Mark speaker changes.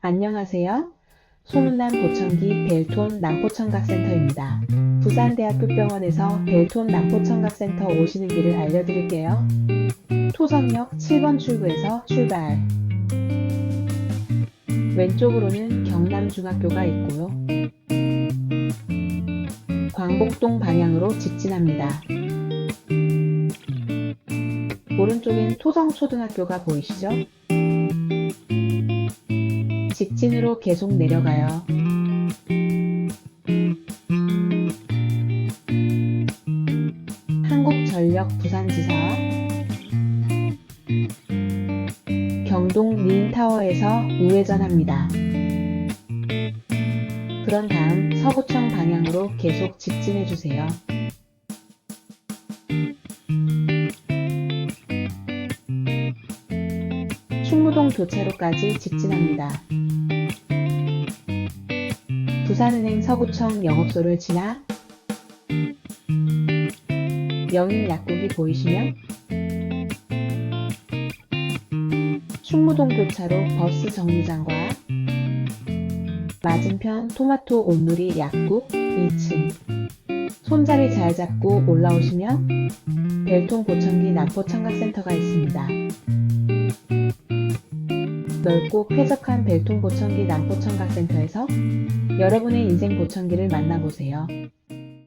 Speaker 1: 안녕하세요. 소문난 보청기 벨톤 남포청각센터입니다. 부산대학교 병원에서 벨톤 남포청각센터 오시는 길을 알려드릴게요. 토성역 7번 출구에서 출발. 왼쪽으로는 경남중학교가 있고요. 광복동 방향으로 직진합니다. 오른쪽엔 토성초등학교가 보이시죠? 직진으로 계속 내려가요. 한국전력 부산지사 경동 린타워에서 우회전합니다. 그런 다음 서구청 방향으로 계속 직진해 주세요. 충무동 교차로까지 직진합니다. 부산은행 서구청 영업소를 지나 명인 약국이 보이시면 충무동 교차로 버스 정류장과 맞은편 토마토 온누리 약국 2층 손자리 잘 잡고 올라오시면 벨통 보청기 남포 청각센터가 있습니다. 넓고 쾌적한 벨통 보청기 남포 청각센터에서 여러분의 인생 보청기를 만나보세요.